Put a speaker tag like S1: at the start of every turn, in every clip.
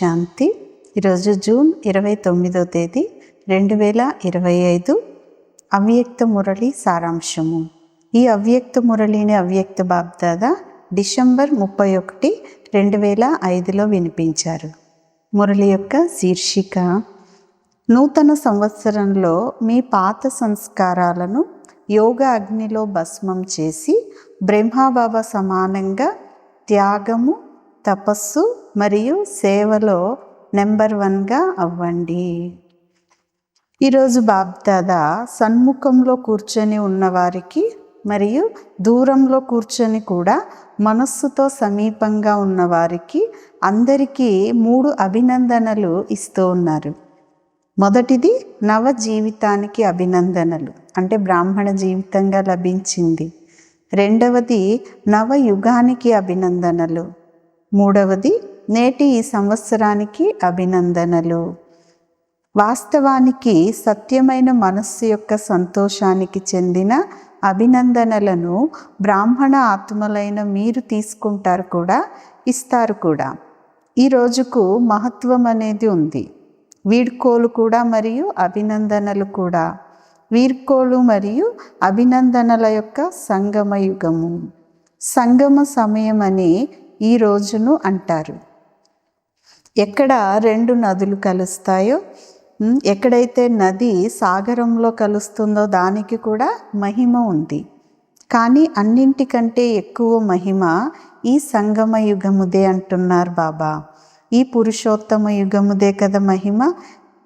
S1: శాంతి. ఈరోజు జూన్ ఇరవై తొమ్మిదో తేదీ రెండు వేల ఇరవై ఐదు అవ్యక్త మురళి సారాంశము. ఈ అవ్యక్త మురళిని అవ్యక్త బాబ్దాదా డిసెంబర్ ముప్పై ఒకటి రెండు వేల ఐదులో వినిపించారు. మురళి యొక్క శీర్షిక నూతన సంవత్సరంలో మీ పాత సంస్కారాలను యోగ అగ్నిలో భస్మం చేసి బ్రహ్మాబాబా సమానంగా త్యాగము తపస్సు మరియు సేవలో నెంబర్ వన్గా అవ్వండి. ఈరోజు బాబ్దాదా సన్ముఖంలో కూర్చొని ఉన్నవారికి మరియు దూరంలో కూర్చొని కూడా మనస్సుతో సమీపంగా ఉన్నవారికి అందరికీ మూడు అభినందనలు ఇస్తూ ఉన్నారు. మొదటిది నవ జీవితానికి అభినందనలు అంటే బ్రాహ్మణ జీవితంగా లభించింది. రెండవది నవ యుగానికి అభినందనలు. మూడవది నేటి ఈ సంవత్సరానికి అభినందనలు. వాస్తవానికి సత్యమైన మనస్సు యొక్క సంతోషానికి చెందిన అభినందనలను బ్రాహ్మణ ఆత్మలైన మీరు తీసుకుంటారు కూడా ఇస్తారు కూడా. ఈ రోజుకు మహత్వం అనేది ఉంది. వీడ్కోలు కూడా మరియు అభినందనలు కూడా. వీడ్కోలు మరియు అభినందనల యొక్క సంగమయుగము. సంగమ సమయం అని ఈ రోజును అంటారు. ఎక్కడ రెండు నదులు కలుస్తాయో ఎక్కడైతే నది సాగరంలో కలుస్తుందో దానికి కూడా మహిమ ఉంది. కానీ అన్నింటికంటే ఎక్కువ మహిమ ఈ సంగమ యుగముదే అంటున్నారు బాబా. ఈ పురుషోత్తమ యుగముదే కదా మహిమ.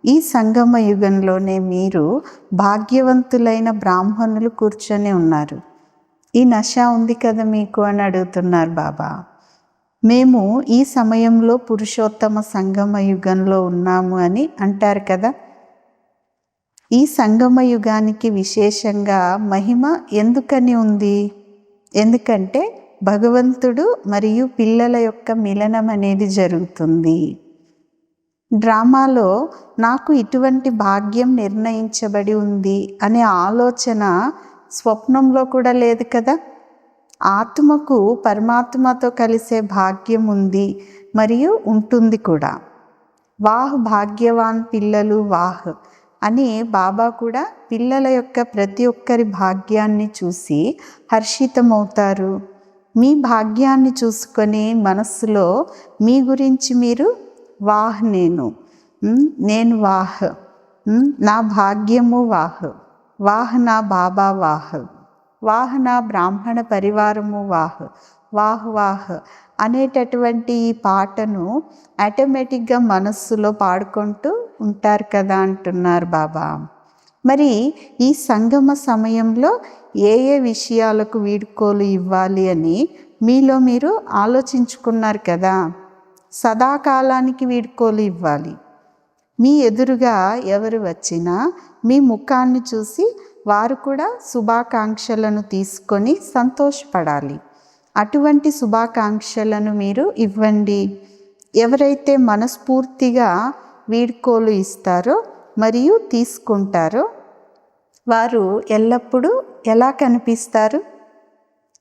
S1: ఈ సంగమ యుగంలోనే మీరు భాగ్యవంతులైన బ్రాహ్మణులు కూర్చొని ఉన్నారు. ఈ నశ ఉంది కదా మీకు అని అడుగుతున్నారు బాబా. మేము ఈ సమయంలో పురుషోత్తమ సంగమ యుగంలో ఉన్నాము అని అంటారు కదా. ఈ సంగమ యుగానికి విశేషంగా మహిమ ఎందుకని ఉంది? ఎందుకంటే భగవంతుడు మరియు పిల్లల యొక్క మిలనం అనేది జరుగుతుంది. డ్రామాలో నాకు ఇటువంటి భాగ్యం నిర్ణయించబడి ఉంది అనే ఆలోచన స్వప్నంలో కూడా లేదు కదా. ఆత్మకు పరమాత్మతో కలిసే భాగ్యం ఉంది మరియు ఉంటుంది కూడా. వాహ్ భాగ్యవాన్ పిల్లలు వాహ్ అని బాబా కూడా పిల్లల యొక్క ప్రతి ఒక్కరి భాగ్యాన్ని చూసి హర్షితమవుతారు. మీ భాగ్యాన్ని చూసుకొని మనస్సులో మీ గురించి మీరు వాహ్ నేను నేను వాహ్ నా భాగ్యము వాహ్ వాహ్ నా బాబా వాహ్. వాహన బ్రాహ్మణ పరివారము వాహ్ వాహ్ వాహ్ అనేటటువంటి ఈ పాటను ఆటోమేటిక్గా మనస్సులో పాడుకుంటూ ఉంటారు కదా అంటున్నారు బాబా. మరి ఈ సంగమ సమయంలో ఏ ఏ విషయాలకు వీడుకోలు ఇవ్వాలి అని మీలో మీరు ఆలోచించుకున్నారు కదా. సదాకాలానికి వీడుకోలు ఇవ్వాలి. మీ ఎదురుగా ఎవరు వచ్చినా మీ ముఖాన్ని చూసి వారు కూడా శుభాకాంక్షలను తీసుకొని సంతోషపడాలి. అటువంటి శుభాకాంక్షలను మీరు ఇవ్వండి. ఎవరైతే మనస్ఫూర్తిగా వీడ్కోలు ఇస్తారో మరియు తీసుకుంటారో వారు ఎల్లప్పుడూ ఎలా కనిపిస్తారు?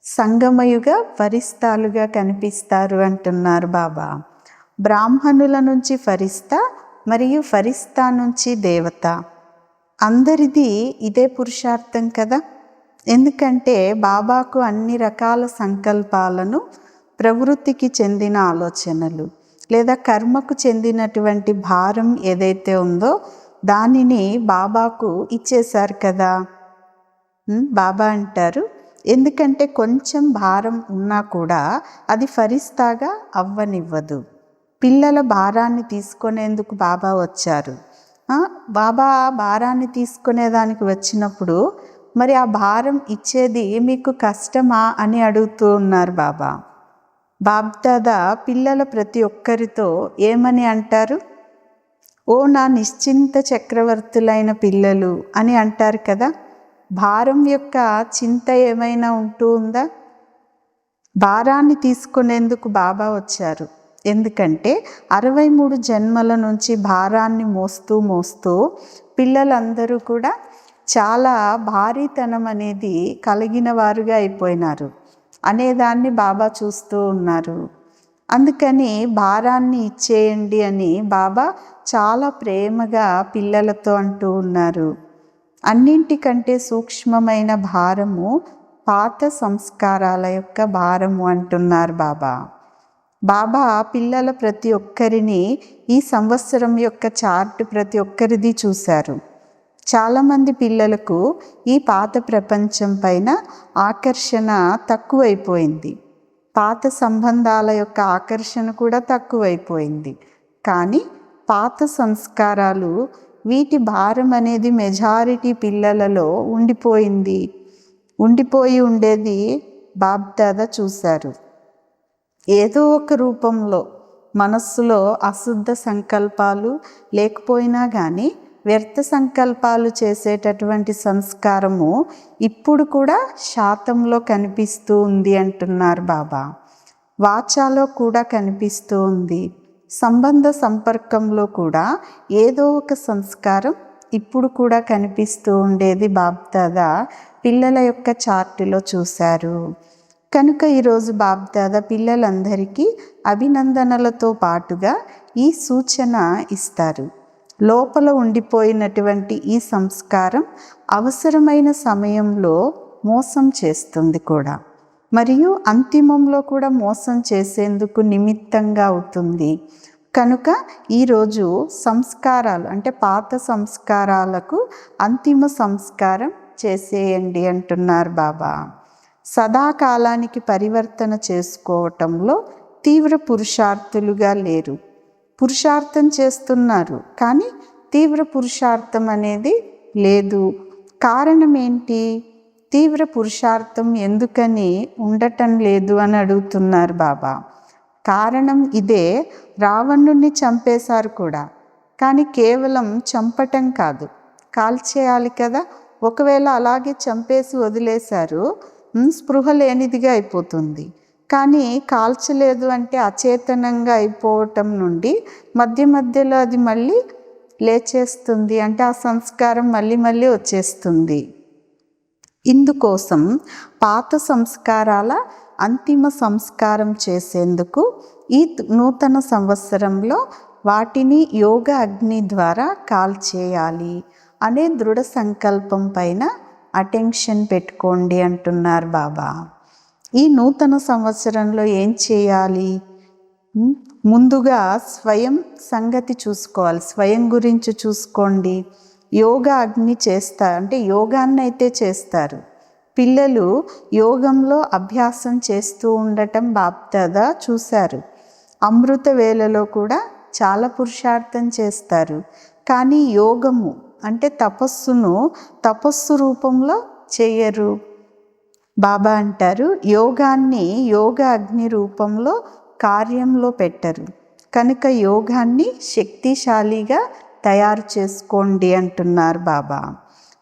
S1: సంగమయుగ ఫరిస్తాలుగా కనిపిస్తారు అంటున్నారు బాబా. బ్రాహ్మణుల నుంచి ఫరిస్తా మరియు ఫరిస్తా నుంచి దేవత. అందరిది ఇదే పురుషార్థం కదా? ఎందుకంటే బాబాకు అన్ని రకాల సంకల్పాలను ప్రవృత్తికి చెందిన ఆలోచనలు లేదా కర్మకు చెందినటువంటి భారం ఏదైతే ఉందో దానిని బాబాకు ఇచ్చేశారు కదా? బాబా అంటారు. ఎందుకంటే కొంచెం భారం ఉన్నా కూడా అది ఫరిస్తాగా అవ్వనివ్వదు. పిల్లల భారాన్ని తీసుకునేందుకు బాబా వచ్చారు. బాబా భారాన్ని తీసుకునేదానికి వచ్చినప్పుడు మరి ఆ భారం ఇచ్చేది మీకు కష్టమా అని అడుగుతూ ఉన్నారు బాబా. బాబ్దాదా పిల్లల ప్రతి ఒక్కరితో ఏమని అంటారు? ఓ నా నిశ్చింత చక్రవర్తులైన పిల్లలు అని అంటారు కదా భారం యొక్క చింత ఏమైనా ఉంటూ ఉందా? భారాన్ని తీసుకునేందుకు బాబా వచ్చారు. ఎందుకంటే అరవై మూడు జన్మల నుంచి భారాన్ని మోస్తూ మోస్తూ పిల్లలందరూ కూడా చాలా భారీతనం అనేది కలిగిన వారుగా అయిపోయినారు. అనేదాన్ని బాబా చూస్తూ ఉన్నారు. అందుకని భారాన్ని ఇచ్చేయండి అని బాబా చాలా ప్రేమగా పిల్లలతో అంటూ ఉన్నారు. అన్నింటికంటే సూక్ష్మమైన భారము పాత సంస్కారాల యొక్క భారము అంటున్నారు బాబా. బాబా పిల్లల ప్రతి ఒక్కరిని ఈ సంవత్సరం యొక్క చార్ట్ ప్రతి ఒక్కరిది చూశారు. చాలామంది పిల్లలకు ఈ పాత ప్రపంచం పైన ఆకర్షణ తక్కువైపోయింది. పాత సంబంధాల యొక్క ఆకర్షణ కూడా తక్కువైపోయింది. కానీ పాత సంస్కారాలు వీటి భారం అనేది మెజారిటీ పిల్లలలో ఉండిపోయింది. ఉండిపోయి ఉండేది బాబ్దాదా చూశారు. ఏదో ఒక రూపంలో మనస్సులో అశుద్ధ సంకల్పాలు లేకపోయినా కానీ వ్యర్థ సంకల్పాలు చేసేటటువంటి సంస్కారము ఇప్పుడు కూడా శాతంలో కనిపిస్తూ ఉంది అంటున్నారు బాబా. వాచాలో కూడా కనిపిస్తూ ఉంది. సంబంధ సంపర్కంలో కూడా ఏదో ఒక సంస్కారం ఇప్పుడు కూడా కనిపిస్తూ ఉండేది బాబ్దాదా పిల్లల యొక్క చార్టులో చూశారు. కనుక ఈరోజు బాబ్దాదా పిల్లలందరికీ అభినందనలతో పాటుగా ఈ సూచన ఇస్తారు. లోపల ఉండిపోయినటువంటి ఈ సంస్కారం అవసరమైన సమయంలో మోసం చేస్తుంది కూడా. మరియు అంతిమంలో కూడా మోసం చేసేందుకు నిమిత్తంగా అవుతుంది. కనుక ఈరోజు సంస్కారాలు అంటే పాత సంస్కారాలకు అంతిమ సంస్కారం చేసేయండి అంటున్నారు బాబా. సదాకాలానికి పరివర్తన చేసుకోవటంలో తీవ్ర పురుషార్థులుగా లేరు. పురుషార్థం చేస్తున్నారు కానీ తీవ్ర పురుషార్థం అనేది లేదు. కారణం ఏంటి తీవ్ర పురుషార్థం ఎందుకని ఉండటం లేదు అని అడుగుతున్నారు బాబా. కారణం ఇదే రావణుణ్ణి చంపేశారు కూడా కానీ కేవలం చంపటం కాదు. కాల్చేయాలి కదా ఒకవేళ అలాగే చంపేసి వదిలేశారు స్పృహ లేనిదిగా అయిపోతుంది. కానీ కాల్చలేదు అంటే అచేతనంగా అయిపోవటం నుండి మధ్య మధ్యలో అది మళ్ళీ లేచేస్తుంది. అంటే ఆ సంస్కారం మళ్ళీ మళ్ళీ వచ్చేస్తుంది. ఇందుకోసం పాత సంస్కారాల అంతిమ సంస్కారం చేసేందుకు ఈ నూతన సంవత్సరంలో వాటిని యోగ అగ్ని ద్వారా కాల్చేయాలి అనే దృఢ సంకల్పం పైన అటెన్షన్ పెట్టుకోండి అంటున్నారు బాబా. ఈ నూతన సంవత్సరంలో ఏం చేయాలి? ముందుగా స్వయం సంగతి చూసుకోవాలి. స్వయం గురించి చూసుకోండి. యోగా అగ్ని చేస్తారు. అంటే యోగాన్ని అయితే చేస్తారు. పిల్లలు యోగంలో అభ్యాసం చేస్తూ ఉండటం బాప్దాదా చూశారు. అమృత వేళలో కూడా చాలా పురుషార్థం చేస్తారు. కానీ యోగము అంటే తపస్సును తపస్సు రూపంలో చేయరు. బాబా అంటారు యోగాన్ని యోగ అగ్ని రూపంలో కార్యంలో పెట్టరు. కనుక యోగాన్ని శక్తిశాలిగా తయారు చేసుకోండి అంటున్నారు బాబా.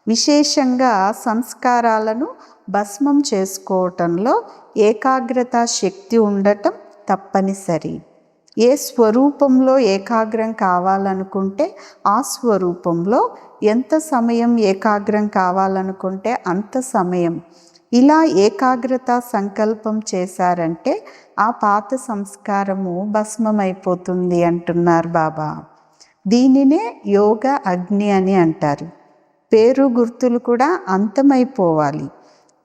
S1: విశేషంగా సంస్కారాలను భస్మం చేసుకోవటంలో ఏకాగ్రత శక్తి ఉండటం తప్పనిసరి. ఏ స్వరూపంలో ఏకాగ్రం కావాలనుకుంటే ఆ స్వరూపంలో ఎంత సమయం ఏకాగ్రం కావాలనుకుంటే అంత సమయం. ఇలా ఏకాగ్రత సంకల్పం చేశారంటే ఆ పాత సంస్కారము భస్మమైపోతుంది అంటున్నారు బాబా. దీనినే యోగ అగ్ని అని అంటారు. పేరు గుర్తులు కూడా అంతమైపోవాలి.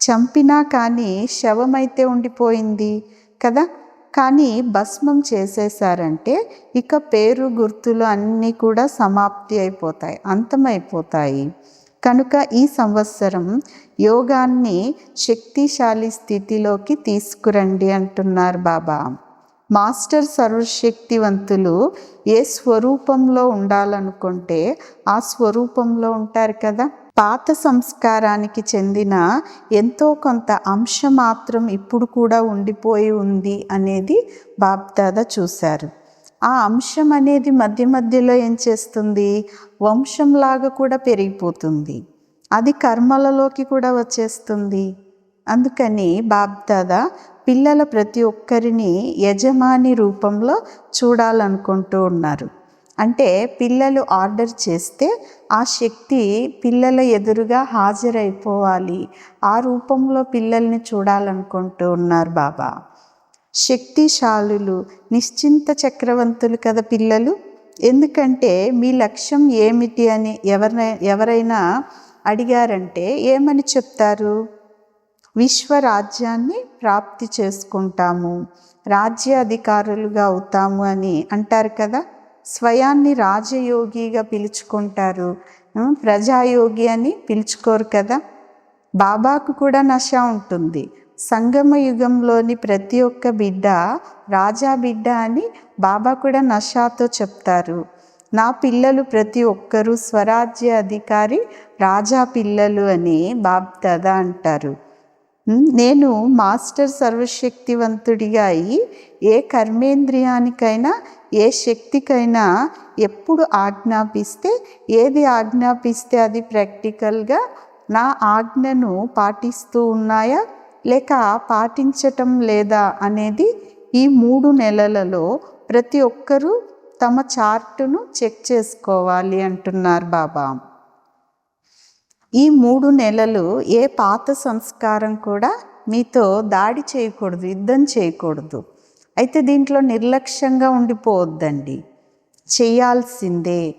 S1: చంపినా కానీ శవమైతే ఉండిపోయింది కదా? కానీ భస్మం చేసేసారంటే ఇక పేరు గుర్తులు అన్నీ కూడా సమాప్తి అయిపోతాయి అంతమైపోతాయి. కనుక ఈ సంవత్సరం యోగాన్ని శక్తిశాలి స్థితిలోకి తీసుకురండి అంటున్నారు బాబా. మాస్టర్ సర్వశక్తివంతులు ఏ స్వరూపంలో ఉండాలనుకుంటే ఆ స్వరూపంలో ఉంటారు కదా. పాత సంస్కారానికి చెందిన ఎంతో కొంత అంశం మాత్రం ఇప్పుడు కూడా ఉండిపోయి ఉంది అనేది బాబ్దాదా చూశారు. ఆ అంశం అనేది మధ్య మధ్యలో ఏం చేస్తుంది? వంశంలాగా కూడా పెరిగిపోతుంది. అది కర్మలలోకి కూడా వచ్చేస్తుంది. అందుకని బాబ్దాదా పిల్లల ప్రతి ఒక్కరిని యజమాని రూపంలో చూడాలనుకుంటూ ఉన్నారు. అంటే పిల్లలు ఆర్డర్ చేస్తే ఆ శక్తి పిల్లల ఎదురుగా హాజరైపోవాలి. ఆ రూపంలో పిల్లల్ని చూడాలనుకుంటూ ఉన్నారు బాబా. శక్తిశాలులు నిశ్చింత చక్రవంతులు కదా పిల్లలు? ఎందుకంటే మీ లక్ష్యం ఏమిటి అని ఎవరైనా ఎవరైనా అడిగారంటే ఏమని చెప్తారు? విశ్వరాజ్యాన్ని ప్రాప్తి చేసుకుంటాము. రాజ్య అధికారులుగా అవుతాము అని అంటారు కదా? స్వయాన్ని రాజయోగిగా పిలుచుకుంటారు. ప్రజాయోగి అని పిలుచుకోరు కదా. బాబాకు కూడా నష ఉంటుంది. సంగమ యుగంలోని ప్రతి ఒక్క బిడ్డ రాజా బిడ్డ అని బాబా కూడా నషాతో చెప్తారు. నా పిల్లలు ప్రతి ఒక్కరూ స్వరాజ్య అధికారి రాజా పిల్లలు అని బాబ్దాదా అంటారు. నేను మాస్టర్ సర్వశక్తివంతుడిగా అయి ఏ కర్మేంద్రియానికైనా ఏ శక్తికైనా ఎప్పుడు ఆజ్ఞాపిస్తే ఏది ఆజ్ఞాపిస్తే అది ప్రాక్టికల్గా నా ఆజ్ఞను పాటిస్తూ ఉన్నాయా లేక పాటించటం లేదా అనేది ఈ మూడు నెలలలో ప్రతి ఒక్కరూ తమ చార్టును చెక్ చేసుకోవాలి అంటున్నారు బాబా. ఈ మూడు నెలలు ఏ పాత సంస్కారం కూడా మీతో దాడి చేయకూడదు యుద్ధం చేయకూడదు. అయితే దీంట్లో నిర్లక్ష్యంగా ఉండిపోవద్దండి. చేయాల్సిందే.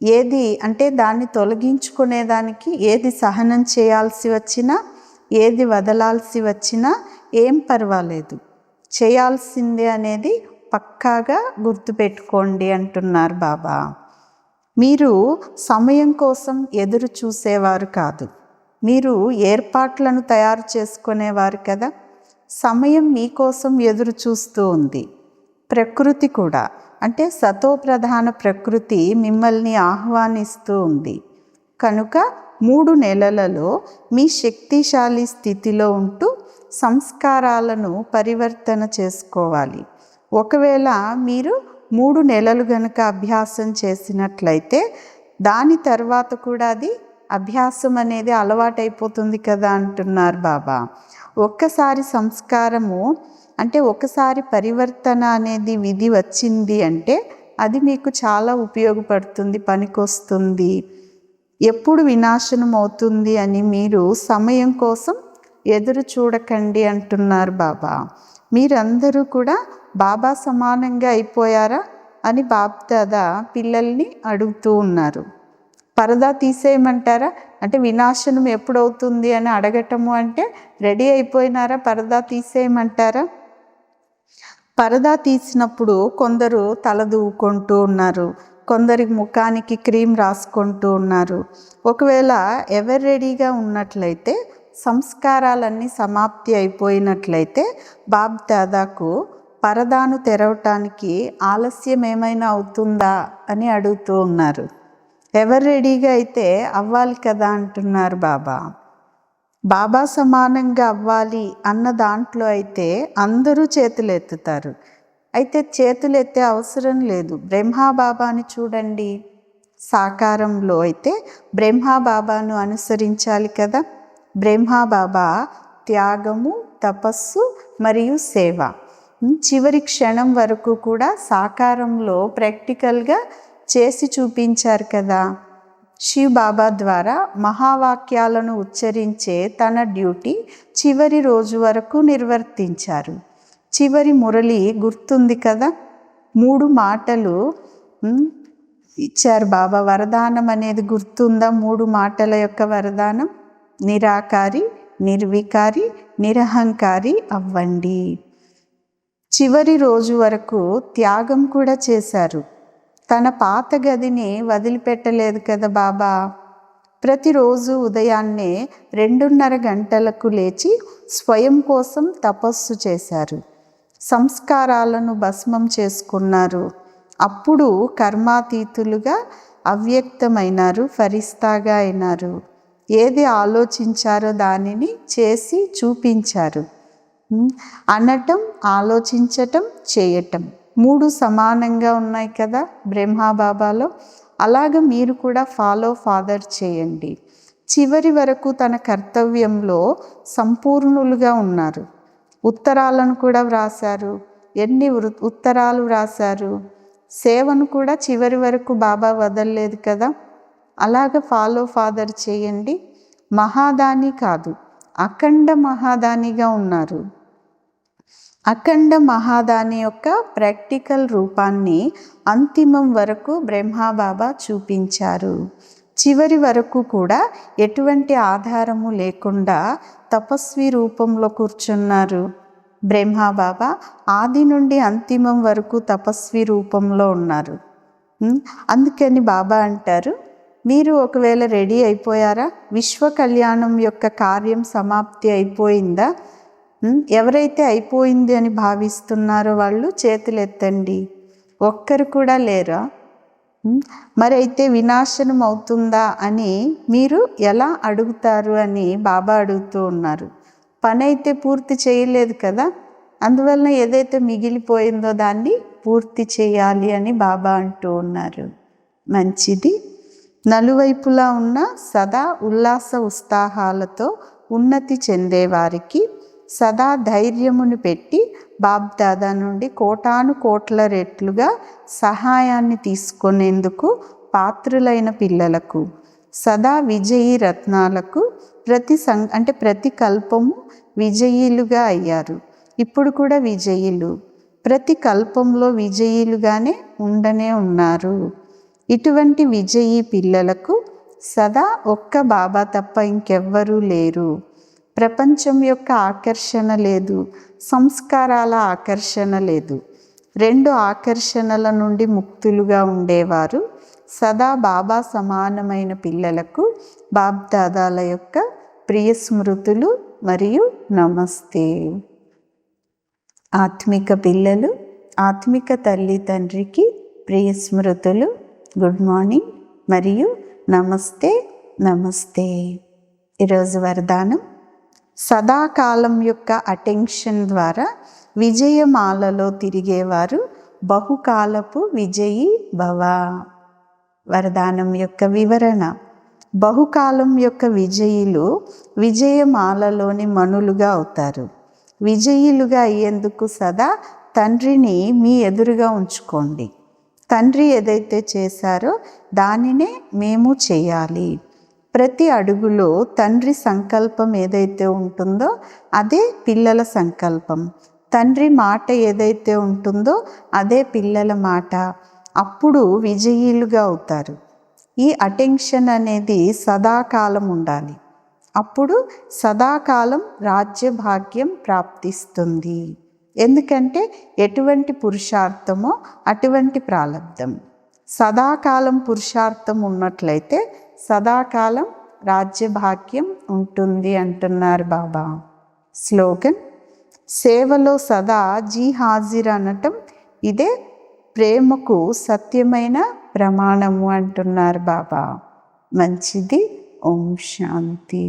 S1: ఏది అంటే దాన్ని తొలగించుకునేదానికి ఏది సహనం చేయాల్సి వచ్చినా ఏది వదలాల్సి వచ్చినా ఏం పర్వాలేదు. చేయాల్సిందే అనేది పక్కాగా గుర్తుపెట్టుకోండి అంటున్నారు బాబా. మీరు సమయం కోసం ఎదురు చూసేవారు కాదు. మీరు ఏర్పాట్లను తయారు చేసుకునేవారు కదా. సమయం మీకోసం ఎదురు చూస్తూ ఉంది. ప్రకృతి కూడా అంటే సతోప్రధాన ప్రకృతి మిమ్మల్ని ఆహ్వానిస్తూ ఉంది. కనుక మూడు నెలలలో మీ శక్తిశాలి స్థితిలో ఉంటూ సంస్కారాలను పరివర్తన చేసుకోవాలి. ఒకవేళ మీరు మూడు నెలలు గనక అభ్యాసం చేసినట్లయితే దాని తర్వాత కూడా అది అభ్యాసం అనేది అలవాటైపోతుంది కదా అంటున్నారు బాబా. ఒక్కసారి సంస్కారము అంటే ఒకసారి పరివర్తన అనేది విధి వచ్చింది అంటే అది మీకు చాలా ఉపయోగపడుతుంది పనికొస్తుంది. ఎప్పుడు వినాశనం అవుతుంది అని మీరు సమయం కోసం ఎదురు చూడకండి అంటున్నారు బాబా. మీరందరూ కూడా బాబా సమానంగా అయిపోయారా? అని బాబ్దాదా పిల్లల్ని అడుగుతూ ఉన్నారు. పరదా తీసేయమంటారా? అంటే వినాశనం ఎప్పుడవుతుంది అని అడగటము అంటే రెడీ అయిపోయినారా? పరదా తీసేయమంటారా? పరదా తీసినప్పుడు కొందరు తల ఉన్నారు. కొందరి ముఖానికి క్రీమ్ రాసుకుంటూ ఉన్నారు. ఒకవేళ ఎవరు రెడీగా ఉన్నట్లయితే సంస్కారాలన్నీ సమాప్తి అయిపోయినట్లయితే బాబ్ దాదాకు పరదాను తెరవటానికి ఆలస్యం ఏమైనా అవుతుందా అని అడుగుతూ ఉన్నారు. ఎవరు రెడీగా అయితే అవ్వాలి కదా అంటున్నారు బాబా. బాబా సమానంగా అవ్వాలి అన్న దాంట్లో అయితే అందరూ చేతులు ఎత్తుతారు అయితే చేతులు ఎత్తే అవసరం లేదు. బ్రహ్మాబాబాని చూడండి. సాకారంలో అయితే బ్రహ్మాబాబాను అనుసరించాలి కదా. బ్రహ్మాబాబా త్యాగము తపస్సు మరియు సేవ. చివరి క్షణం వరకు కూడా సాకారంలో ప్రాక్టికల్గా చేసి చూపించారు కదా. శివ్ బాబా ద్వారా మహావాక్యాలను ఉచ్చరించే తన డ్యూటీ చివరి రోజు వరకు నిర్వర్తించారు. చివరి మురళి గుర్తుంది కదా? మూడు మాటలు ఇచ్చారు బాబా. వరదానం అనేది గుర్తుందా? మూడు మాటల యొక్క వరదానం? నిరాకారి నిర్వికారి నిరహంకారి అవ్వండి. చివరి రోజు వరకు త్యాగం కూడా చేశారు. తన పాత గదిని వదిలిపెట్టలేదు కదా బాబా? ప్రతిరోజు ఉదయాన్నే రెండున్నర గంటలకు లేచి స్వయం కోసం తపస్సు చేశారు. సంస్కారాలను భస్మం చేసుకున్నారు. అప్పుడు కర్మాతీతులుగా అవ్యక్తమైనారు ఫరిస్తాగా అయినారు. ఏది ఆలోచించారో దానిని చేసి చూపించారు. అనటం ఆలోచించటం చేయటం. మూడు సమానంగా ఉన్నాయి కదా బ్రహ్మాబాబాలో. అలాగ మీరు కూడా ఫాలో ఫాదర్ చేయండి. చివరి వరకు తన కర్తవ్యంలో సంపూర్ణులుగా ఉన్నారు. ఉత్తరాలను కూడా వ్రాశారు. ఎన్ని ఉత్తరాలు వ్రాశారు? సేవను కూడా చివరి వరకు బాబా వదలలేదు కదా. అలాగ ఫాలో ఫాదర్ చేయండి. మహాదాని కాదు అఖండ మహాదానిగా ఉన్నారు. అఖండ మహాదాని యొక్క ప్రాక్టికల్ రూపాన్ని అంతిమం వరకు బ్రహ్మాబాబా చూపించారు. చివరి వరకు కూడా ఎటువంటి ఆధారము లేకుండా తపస్వి రూపంలో కూర్చున్నారు. బ్రహ్మాబాబా ఆది నుండి అంతిమం వరకు తపస్వి రూపంలో ఉన్నారు. అందుకని బాబా అంటారు మీరు ఒకవేళ రెడీ అయిపోయారా? విశ్వ కళ్యాణం యొక్క కార్యం సమాప్తి అయిపోయిందా? ఎవరైతే అయిపోయింది అని భావిస్తున్నారో వాళ్ళు చేతులు ఎత్తండి ఒక్కరు కూడా లేరా? మరి అయితే వినాశనం అవుతుందా అని మీరు ఎలా అడుగుతారు అని బాబా అడుగుతూ ఉన్నారు. పని అయితే పూర్తి చేయలేదు కదా? అందువలన ఏదైతే మిగిలిపోయిందో దాన్ని పూర్తి చేయాలి అని బాబా అంటూ ఉన్నారు. మంచిది. నలువైపులా ఉన్న సదా ఉల్లాస ఉత్సాహాలతో ఉన్నతి చెందేవారికి సదా ధైర్యమును పెట్టి బాబ్దాదా నుండి కోటాను కోట్ల రెట్లుగా సహాయాన్ని తీసుకునేందుకు పాత్రులైన పిల్లలకు సదా విజయీ రత్నాలకు ప్రతి సం అంటే ప్రతి కల్పము విజయీలుగా అయ్యారు. ఇప్పుడు కూడా విజయులు. ప్రతి కల్పంలో విజయీలుగానే ఉండనే ఉన్నారు. ఇటువంటి విజయీ పిల్లలకు సదా ఒక్క బాబా తప్ప ఇంకెవ్వరూ లేరు. ప్రపంచం యొక్క ఆకర్షణ లేదు సంస్కారాల ఆకర్షణ లేదు. రెండు ఆకర్షణల నుండి ముక్తులుగా ఉండేవారు. సదా బాబా సమానమైన పిల్లలకు బాబ్దాదాల యొక్క ప్రియ స్మృతులు మరియు నమస్తే. ఆత్మిక పిల్లలు ఆత్మిక తల్లి తండ్రికి ప్రియ స్మృతులు గుడ్ మార్నింగ్ మరియు నమస్తే నమస్తే. ఈరోజు వరదానం. సదాకాలం యొక్క అటెన్షన్ ద్వారా విజయమాలలో తిరిగేవారు బహుకాలపు విజయీ భవ. వరదానం యొక్క వివరణ. బహుకాలం యొక్క విజయులు విజయమాలలోని మనులుగా అవుతారు. విజయులుగా అయ్యేందుకు సదా తండ్రిని మీ ఎదురుగా ఉంచుకోండి. తండ్రి ఏదైతే చేశారో దానినే మేము చేయాలి. ప్రతి అడుగులో తండ్రి సంకల్పం ఏదైతే ఉంటుందో అదే పిల్లల సంకల్పం. తండ్రి మాట ఏదైతే ఉంటుందో అదే పిల్లల మాట. అప్పుడు విజయీలుగా అవుతారు. ఈ అటెన్షన్ అనేది సదాకాలం ఉండాలి. అప్పుడు సదాకాలం రాజ్య భాగ్యం ప్రాప్తిస్తుంది. ఎందుకంటే ఎటువంటి పురుషార్థమో అటువంటి ప్రారంధం సదాకాలం పురుషార్థం ఉన్నట్లయితే సదాకాలం రాజ్యభాగ్యం ఉంటుంది అంటున్నారు బాబా. స్లోగన్ సేవలో సదా జీ హాజిర్ అనటం ఇదే ప్రేమకు సత్యమైన ప్రమాణము అంటున్నారు బాబా. మంచిది ఓం శాంతి.